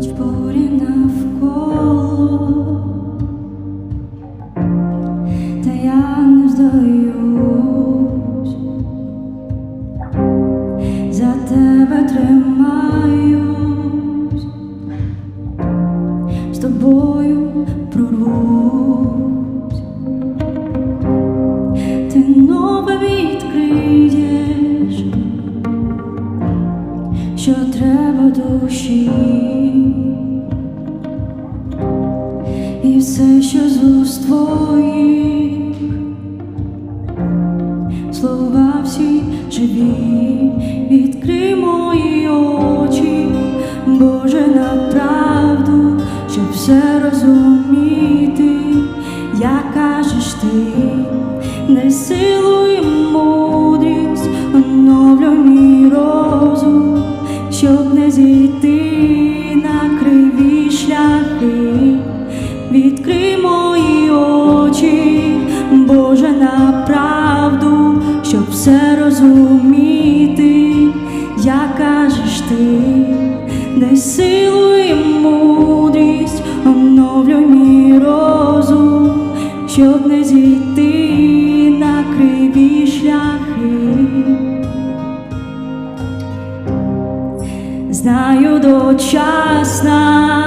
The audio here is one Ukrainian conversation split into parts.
хоч навколо, та я не здаюсь, за тебе тримаюсь, з тобою прорвусь, ти нове відкриєш що треба душі, слова всі живі, відкрий мої очі, Боже, на правду, щоб все розуміти, як кажеш ти, дай силу і мудрість, оновлюй мій розум, щоб не зійти на криві шляхи, відкрий мої очі, Боже, на правду, все розуміти, як кажеш ти, дай силу і мудрість, оновлюй мій розум, щоб не зійти на криві шляхи. Знаю дочасна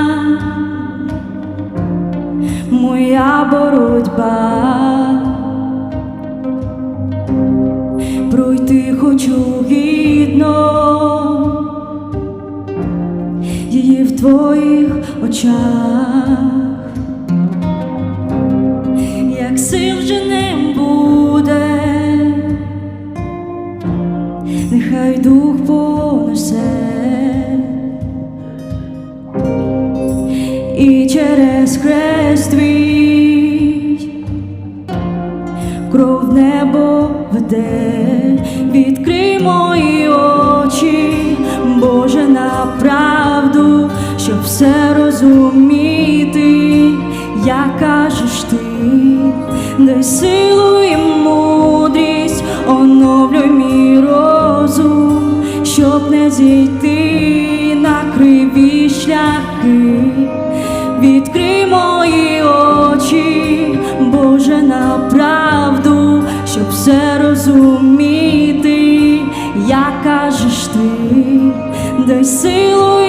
гідно. Її в твоїх очах, як сил вже не буде. Нехай дух понесе. І через хрест твій кров небо веде, відкрий мої очі, Боже, на правду, щоб все розуміти, як кажеш ти, дай силу і мудрість, оновлюй мій розум, щоб не зійти на криві шляхи. Дай силу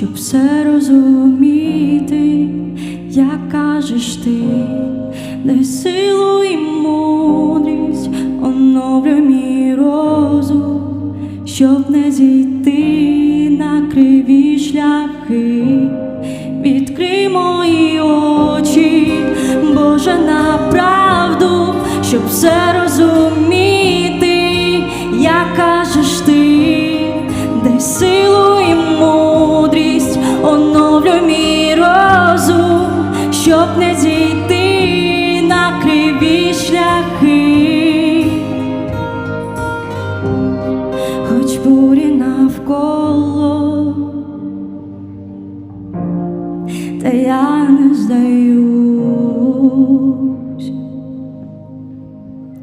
щоб все розуміти, як кажеш ти, дай силу і мудрість, оновлюй мій розум, щоб не зійти на криві шляхи. Відкрий мої очі, Боже, на правду, щоб все розуміти, щоб не зійти на криві шляхи, хоч бурі навколо та я не здаю.